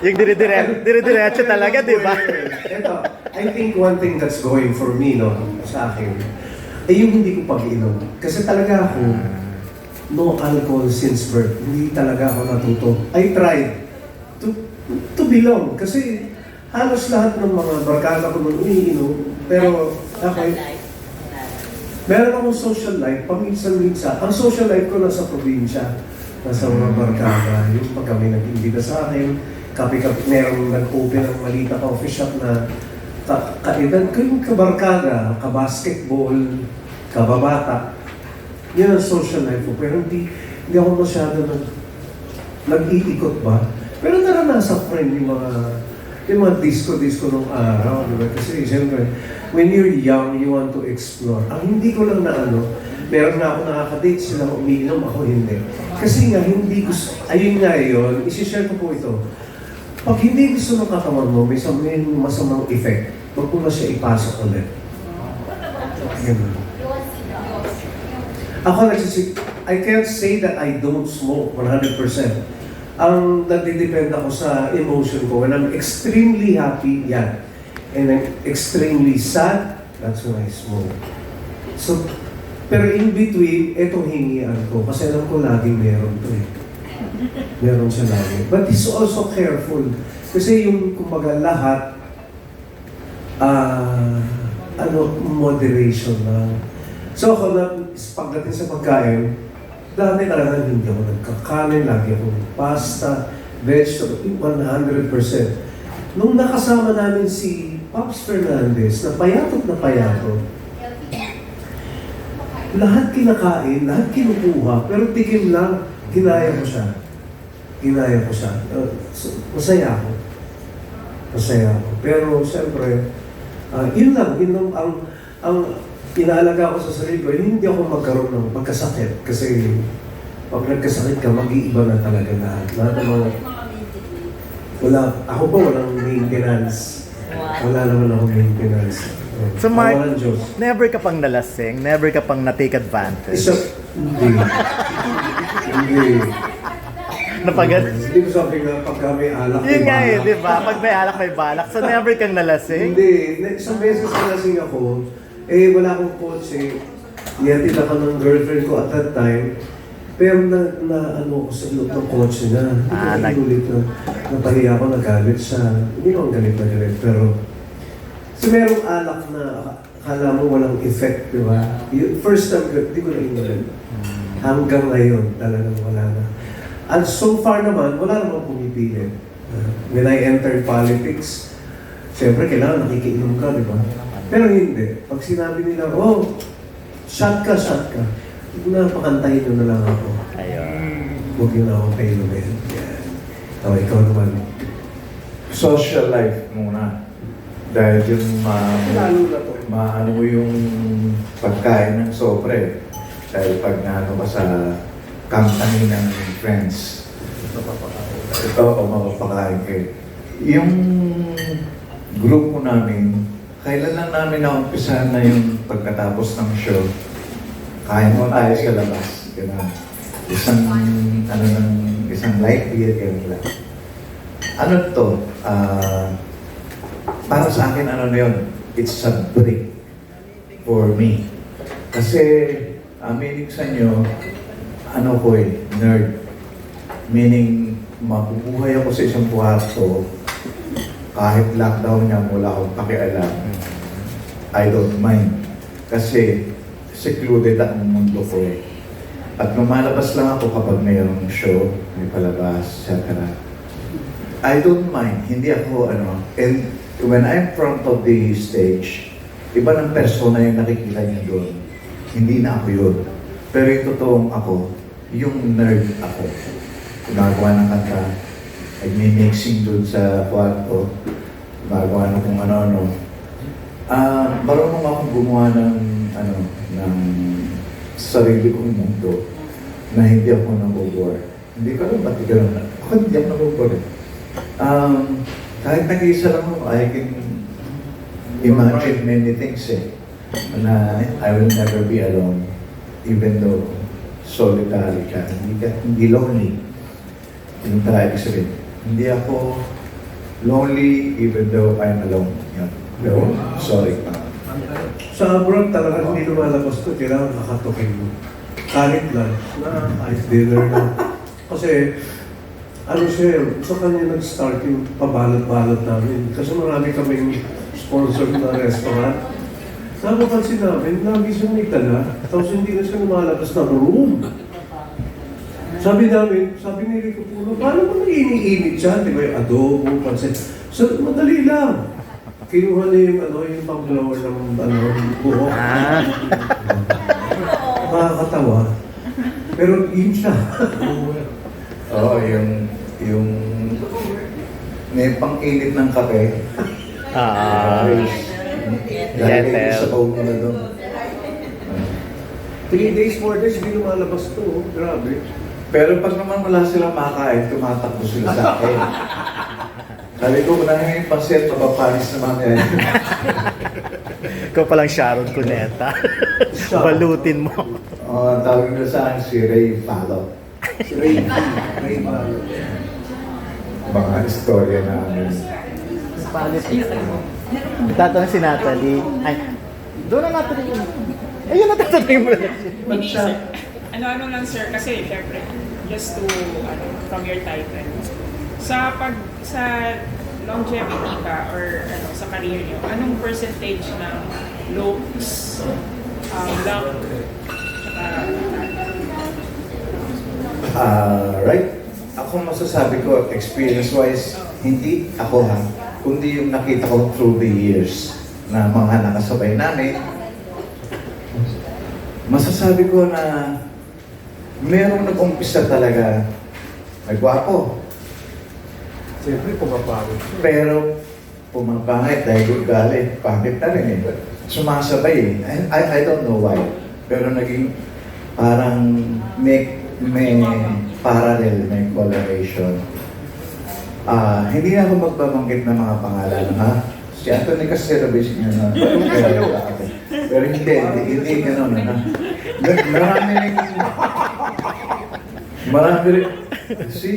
Yung dire-dire, dire-diretso talaga, di ba? Ito, I think one thing that's going for me, no, sa akin, ay yung hindi ko pag-inom. Kasi talaga ako, no alcohol since birth. Hindi talaga ako natuto. I tried to, to belong. Kasi halos lahat ng mga barkada ko nun umiinom. Pero ako, meron akong social life, paminsan-minsan. Ang social life ko nasa probinsya, nasa mga barkada. Yung pag kami nag-imbita sa akin, kapi-kapi, merong nag-open ng malita coffee shop na ka kaedad ko yung kabarkada, kabasketball, kababata. Yan ang social life ko. Pero hindi, hindi ako masyado nag, nag-iikot ba? Pero naranasan ko rin yung mga yung mga disco-disco nung araw, di ba? Kasi siyempre, when you're young, you want to explore. Ang hindi ko lang na ano, meron nga ako nakaka-date, sila umiinom, ako hindi. Kasi nga, hindi gusto, ayun nga yun, isi-share ko po ito. Pag hindi gusto ng katawan mo, may, may masamang effect, wag mo na siya ipasok ulit. Ganun. Ako nagsisig, I can't say that I don't smoke 100%. Ang nagdidepend ako sa emotion ko. When I'm extremely happy, yan. And I'm extremely sad, that's when I smoke. So, pero in between, etong hingian ko. Kasi alam ko laging meron to eh. Meron siya lagi. But he's also careful. Kasi yung, kumbaga, lahat, ah, ano, moderation lang. So ako na, pagdating sa pagkain, dati talaga hindi ako nagkakanin, lagi ako pasta, vegetable, 100%. Nung nakasama namin si Pops Fernandez, na payatot na payatot, lahat kinakain, lahat kinukuha, pero tikim lang, ginaya ko siya. Ginaya ko siya. Uh, so, masaya ako. Masaya ako. Pero siyempre, ah, yun lang, yun lang ang, ang inaalaga ko sa sarili ko, hindi ako magkaroon ng pagkasakit. Kasi pag nagkasakit ka, mag-iiba na talaga lahat. Lahat ng mga, wala, ako pa walang maintenance. Wala naman ako maintenance. So, Mark- Diyos. Never ka pang nalasing, never ka pang na-take advantage. Isa, hindi. hindi. Napagat. Hindi ko sabi nga pagka may alak. Yun may nga eh, balak. di ba? Pag may alak, may balak. So, never kang nalasing? Hindi. Isang beses na lasing ako, eh wala akong kotse. Niyatid ako ng girlfriend ko at that time. Pero na, na ano ko sa loob ng kotse na. Ah, nag- inulit na napahiya ako, nagalit siya. Hindi ko ang galit na galit. Pero, merong alak na akala mo walang effect, di ba? First time, ko, hindi ko na inulit. Hanggang ngayon, talagang wala na. And so far naman, wala namang pumipili. Uh, when I entered politics, siyempre kailangan nakikiinom ka, di ba? Pero hindi. Pag sinabi nila, oh, shot ka, shot ka. Hindi na, pakantahin nyo na lang ako. Ayun. Huwag yun ako painumin. Yan. Oh, ikaw naman. social life muna. Dahil yung ma, maano mo yung pagkain ng sobre. Dahil pag naano ka sa company ng friends, ito o mapapakain kayo. Yung grupo namin, kailan lang namin naumpisahan na yung pagkatapos ng show, kain mo tayo sa labas. Ganun. Isang, ano ng, isang light beer, ganun lang. Ano to? Ah, para sa akin, ano na yun? It's a break for me. Kasi, aminin sa inyo, ano ko eh, nerd. Meaning, mabubuhay ako sa isang kwarto, kahit lockdown niya, wala akong pakialam. I don't mind. Kasi, secluded ang mundo ko eh. At lumalabas lang ako kapag mayroong show, may palabas, etc. I don't mind. Hindi ako, ano, and when I'm front of the stage, iba ng persona yung nakikita niyo doon. Hindi na ako yun. Pero yung totoong ako, yung nerd ako. Gumagawa ng kanta, nagmi-mixing doon sa kwarto, gumagawa ng kung ano-ano. Ah, marunong akong gumawa ng, ano, ng sarili kong mundo na hindi ako nabobore. Hindi ko alam ba't na. Ako hindi ako nabobore. Um, kahit nag-iisa lang ako, I can imagine many things eh. Na I will never be alone. Even though solitary ka, hindi, ka, hindi lonely. Yung tayo ibig sabihin. Hindi ako lonely even though I'm alone. Yan. Pero, sorry. Sa abroad talaga hindi lumalabas to, kailangan kakatukin mo. Kahit lang, na ice dinner na. Kasi, ano siya, sa kanya nag-start yung pabalot-balot namin. Kasi marami kaming sponsor na restaurant. Napapansin namin, lagi siya may tala, tapos hindi na siya lumalabas ng room. Sabi namin, sabi ni Rico Puno, paano mo iniinit siya? Di ba yung adobo, pansit? So, madali lang. Kinuha niya yung ano, yung pang-blower ng ano, buhok. Ah, Nakakatawa. Pero yun siya. Oo, yung, yung may pang-init ng kape. ah, Lalagay Letter. ko sa phone mo na doon. Three days, four days, hindi lumalabas to. oh. Grabe. Pero pag naman wala silang makain, tumatakbo sila sa akin. Sabi ko, unahin yung paset, mapapanis naman yan. ikaw palang Sharon Cuneta. Balutin mo. Oh, ang tawag nila sa akin si Ray Palo. Si Ray, Ray Malo. Mga istorya namin. Tatanong si Natalie. Ay, doon na Natalie. Ayun na tatanungin mo na. Sir. Ano-ano lang, sir, kasi syempre, just to, ano, from your title. Sa pag, sa longevity ba, or ano, sa career niyo, anong percentage ng looks, um, luck, Ah, right? Ako masasabi ko, experience-wise, hindi ako ha, kundi yung nakita ko through the years na mga nakasabay namin. Masasabi ko na merong nag-umpisa talaga may gwapo, Siyempre, pumapangit pero pumapangit dahil ugali, pangit na rin eh. Sumasabay eh. I, I, I don't know why. Pero naging parang may, may parallel, may correlation. Ah, hindi na ako magbabanggit ng mga pangalan, ha? Si Anthony Casero, basic niya na. Pero hindi, hindi, hindi ganun, ha? Marami rin, marami rin, si,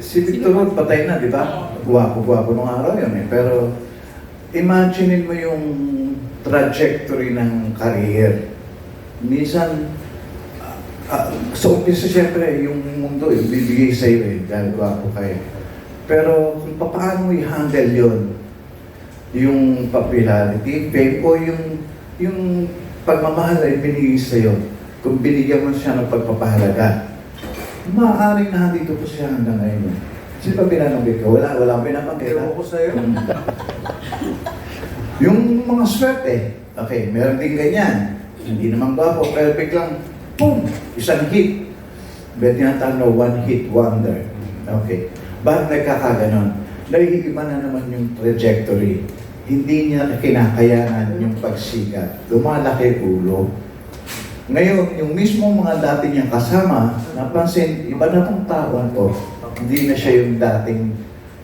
si Victor Hugo, patay na, di ba? Guwapo-guwapo nung araw yun, eh. Pero, imaginein mo yung trajectory ng career. Minsan, ah, sa umpisa siyempre, yung mundo, yung bibigay sa iyo eh, dahil gwapo kayo. Pero kung paano i-handle yun, yung popularity, fame, o yung, yung pagmamahal ay binigay sa iyo, kung binigyan mo siya ng pagpapahalaga, maaaring nandito po siya hanggang ngayon. eh. Sino ba binanggit ko? Wala, wala ha? Ewan ko sa'yo. Yung mga swerte, okay, meron din ganyan. Hindi naman gwapo, pero biglang, boom, isang hit. Bet nga na one hit wonder. Okay. Bakit nagkakaganon? Dahil iba na naman yung trajectory. Hindi niya kinakayanan yung pagsikat. Lumalaki ulo. Ngayon, yung mismo mga dati niyang kasama, napansin, iba na tong tao to. Hindi na siya yung dating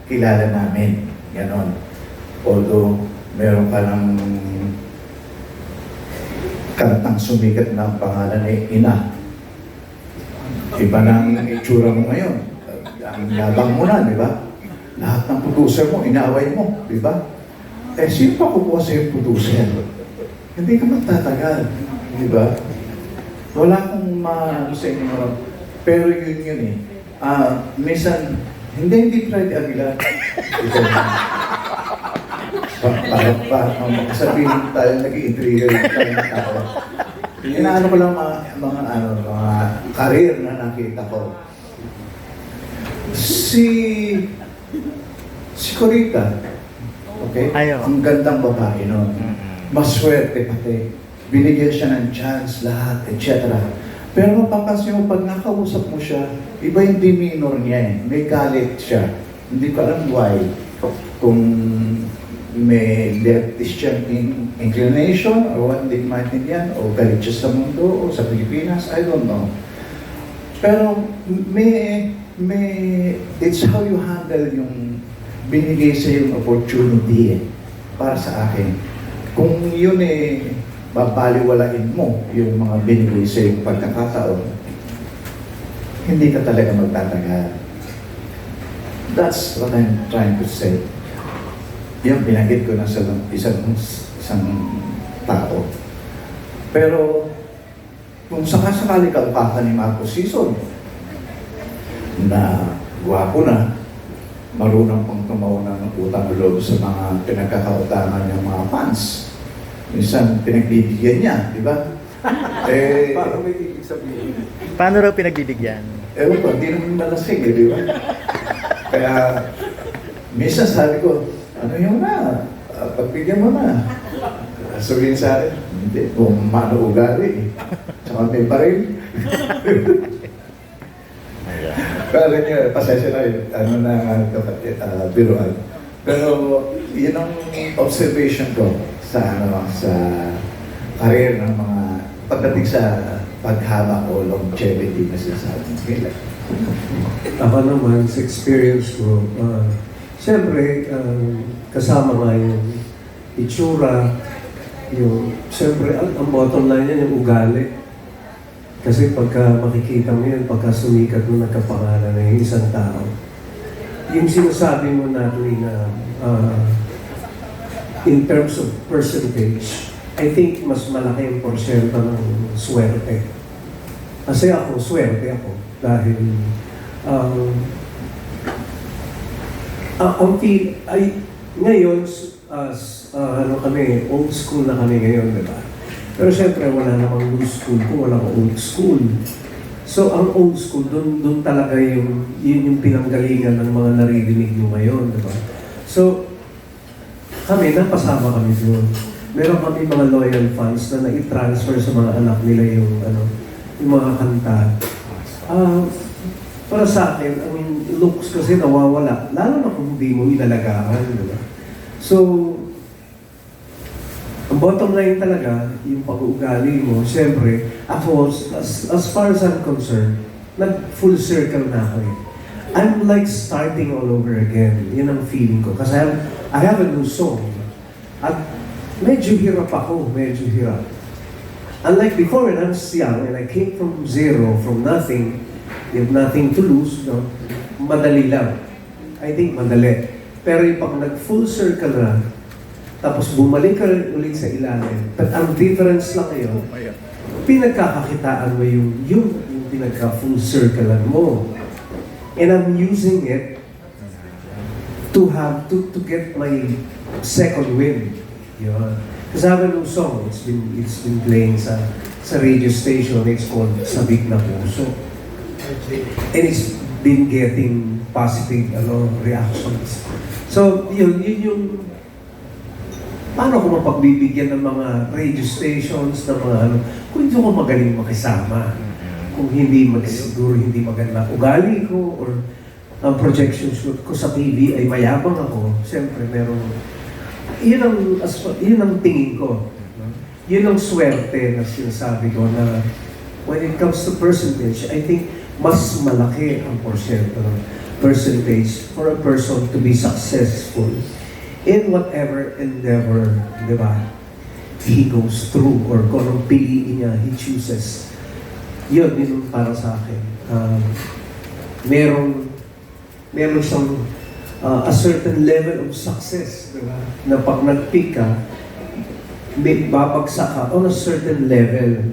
kilala namin. Ganon. Although, meron ka ng kantang sumikat na ang pangalan ay Ina. Iba na ang itsura mo ngayon. Ang yabang mo na, di ba? Lahat ng producer mo, inaaway mo, di ba? Eh, sino pa kukuha sa yung producer? Hindi ka magtatagal, di ba? Wala akong ma sa inyo Pero yun yun eh. Ah, minsan, hindi, hindi Freddy Aguilar. Na. Pa- pa, sabihin tayo, nag-i-intriga yung tao. Inaano ko lang mga, mga, ano, mga karir na nakita ko. Si, si Corita, okay? Ayaw. Ang gandang babae nun. Maswerte pati. Binigyan siya ng chance, lahat, etc. Pero mapapansin mo, pag nakausap mo siya, iba yung demeanor niya eh. May galit siya. Hindi ko alam why. Kung may leftist inclination or what, hindi ko maintindihan, o galit siya sa mundo, o sa Pilipinas, I don't know. Pero may, may, it's how you handle yung binigay sa yung opportunity eh, para sa akin. Kung yun eh, babaliwalain mo yung mga binigay sa yung pagkakataon, hindi ka talaga magtatagal. That's what I'm trying to say. Yung binanggit ko na sa isang, isang tao. Pero, kung sakasakali ka upaka ni Marcos Sison, na gwapo na, marunong pang tumauna ng utang loob sa mga pinagkakautangan ng mga fans. Minsan, pinagbibigyan niya, di ba? eh, Parang may ibig sabihin. Paano raw pinagbibigyan? Ewan ko, hindi naman malasing eh, di ba? Kaya, minsan sabi ko, ano yun na, Ah, pagbigyan mo na. Sabihin sa akin, hindi, kung mano ugali. Tsaka may baril. Kala niya, pasensya na yun, ano na, uh, biruan. Pero, yun ang observation ko sa, ano, sa career ng mga pagdating sa paghaba o longevity na sinasabi nila. Ako naman, sa experience ko, uh, siyempre, um, kasama nga yung itsura, yung, siyempre, ang, bottom line yan, yung ugali. Kasi pagka makikita mo yan, pagka sumikat mo, nagkapangalan na yung isang tao, yung sinasabi mo na, na uh, in terms of percentage, I think mas malaki yung porsyento ng swerte. Kasi ako, swerte ako. Dahil, um, ang ang feel, ay, ngayon, as, uh, ano kami, old school na kami ngayon, di ba? Pero syempre, wala namang new school kung walang old school. So, ang old school, doon doon talaga yung, yun yung pinanggalingan ng mga naririnig nyo ngayon, di ba? So, kami, napasama kami doon. Meron kami mga loyal fans na nai-transfer sa mga anak nila yung, ano, yung mga kanta. Ah, para sa akin, I mean, looks kasi nawawala. Lalo na kung hindi mo inalagaan, di ba? So, ang bottom line talaga, yung pag-uugali mo, siyempre, ako, as, as far as I'm concerned, nag-full circle na ako eh. I'm like starting all over again. Yun ang feeling ko. Kasi I have, I have a new song. At medyo hirap ako, medyo hirap. Unlike before when I was young and I came from zero, from nothing, you have nothing to lose, no? madali lang. I think madali. Pero yung pag nag-full circle na, tapos bumalik ka ulit sa ilalim, but ang difference lang ngayon, pinagkakakitaan mo yung, yung, yung pinagka-full circle mo. And I'm using it to have, to, to get my second win. Yun. Kasi I have a new song, it's been, it's been playing sa, sa radio station, it's called Sabik na Puso. And it's been getting positive ano, reactions. So, yun, yun yung paano ko mapagbibigyan ng mga radio stations, ng mga ano, kung hindi ko magaling makisama. Kung hindi mag, siguro hindi maganda ugali ko or ang projections ko, ko sa TV ay mayabang ako. Siyempre, meron, yun ang, as, yun ang tingin ko. Yun ang swerte na sinasabi ko na when it comes to percentage, I think mas malaki ang porsyento percentage for a person to be successful in whatever endeavor, di ba, he goes through or kung anong piliin niya, he chooses. Yun, yun para sa akin. Um, merong, meron siyang uh, a certain level of success, di ba? Na pag nag-pick ka, may babagsak ka on a certain level.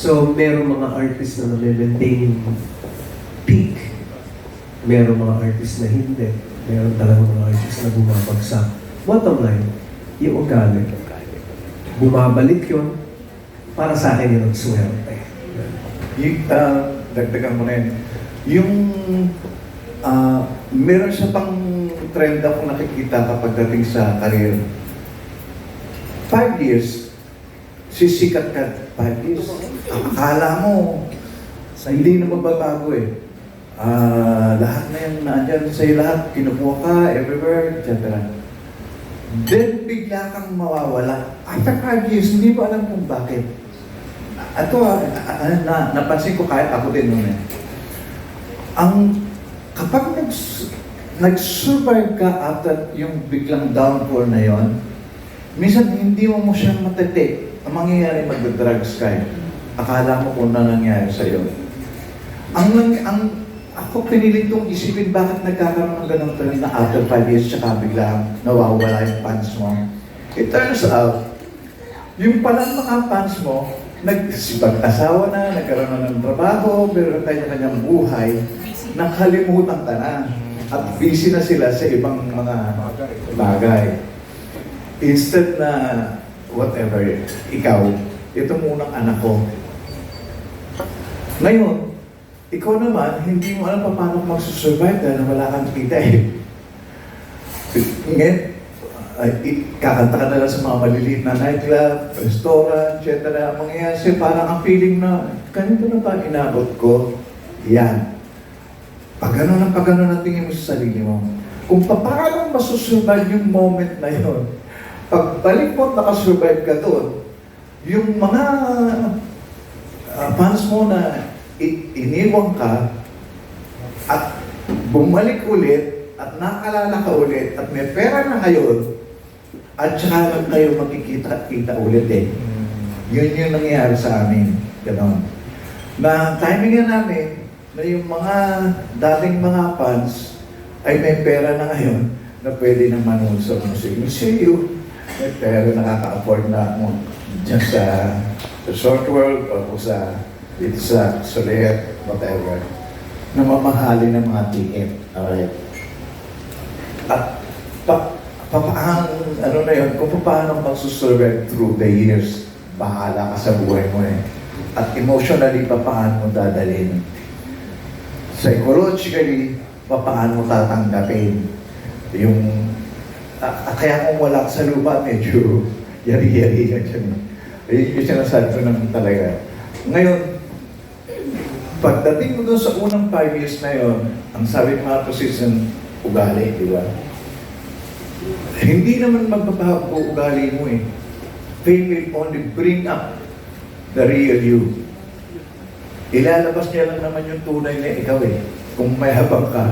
So, meron mga artists na na-maintain yung peak. Meron mga artists na hindi. Meron talaga mga artists na bumabagsak. Bottom line, yung ugali. Bumabalik yun. Para sa akin yun ang swerte. Yung, uh, dagdagan mo na yun. Yung, ah, meron siya pang trend ako nakikita kapag dating sa career. Five years, sisikat ka five years. Akala mo, hindi na magbabago eh. Ah, lahat na yung naandyan sa'yo lahat, kinukuha ka everywhere, etc. Then bigla kang mawawala. After five years, hindi mo alam kung bakit. Ito, ah, ah, na, napansin ko kahit ako din noon eh. Ang, kapag nag, nag-survive ka after yung biglang downpour na yon, minsan hindi mo mo siya matete. Ang mangyayari mag-drugs ka eh. Akala mo kung ano nangyayari sa'yo. Ang, ang, ako pinilit kong isipin bakit nagkakaroon ng ganong trend na after 5 years tsaka biglang nawawala yung pants mo. It turns out, yung palang mga fans mo, nagsipag-asawa na, nagkaroon na ng trabaho, pero kanya-kanyang buhay, nakalimutan ka na. At busy na sila sa ibang mga bagay. Instead na, whatever, ikaw, ito munang anak ko. Ngayon, ikaw naman, hindi mo alam pa paano magsusurvive dahil wala kang kita eh. Ngayon, kakanta ka na sa mga maliliit na nightclub, restaurant, etc. Ang mangyayari sa'yo, parang ang feeling na, ganito na ba inabot ko? Yan. Pag gano'n ang pag gano'n ang tingin mo sa sarili mo, kung pa- paano masusurvive yung moment na yun, pag balik mo at nakasurvive ka doon, yung mga uh, fans mo na iniwan ka at bumalik ulit at nakalala ka ulit at may pera na ngayon at saka lang kayo magkikita-kita ulit eh. Yun yung nangyayari sa amin. Ganon. Na timing na namin na yung mga dating mga fans ay may pera na ngayon na pwede na manood sa music. Museum, may pera nakaka-afford na mo dyan sa Resort World o sa dito sa Soler, whatever, na mamahali ng mga ticket. Alright. At pa, papaang, ano na yun, kung paano magsusurvive through the years, bahala ka sa buhay mo eh. At emotionally, papaano mo dadalhin. Psychologically, papaano mo tatanggapin. Yung, ah, ah, kaya kung wala ka sa lupa, medyo yari-yari yan siya. Ayun yung sinasabi ko naman talaga. Ngayon, pagdating mo doon sa unang five years na yon, ang sabi ng mga position, ugali, di ba? Hindi naman magbabago ugali mo eh. Fame will only bring up the real you. Ilalabas niya lang naman yung tunay na ikaw eh. Kung mayabang ka,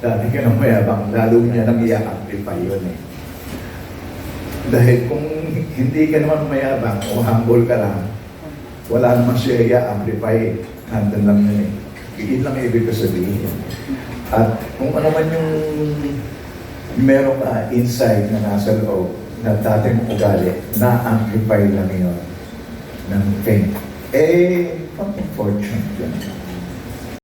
dati ka ng mayabang, lalo niya nang i-amplify yun eh. Dahil kung hindi ka naman mayabang o humble ka lang, wala naman siya i-amplify. Nandun lang yun eh. Iyon lang ibig ko sabihin. At kung ano man yung meron ka insight na nasa loob na dati mong ugali, na-amplify lang yun ng fame. Eh, fucking fortune yun.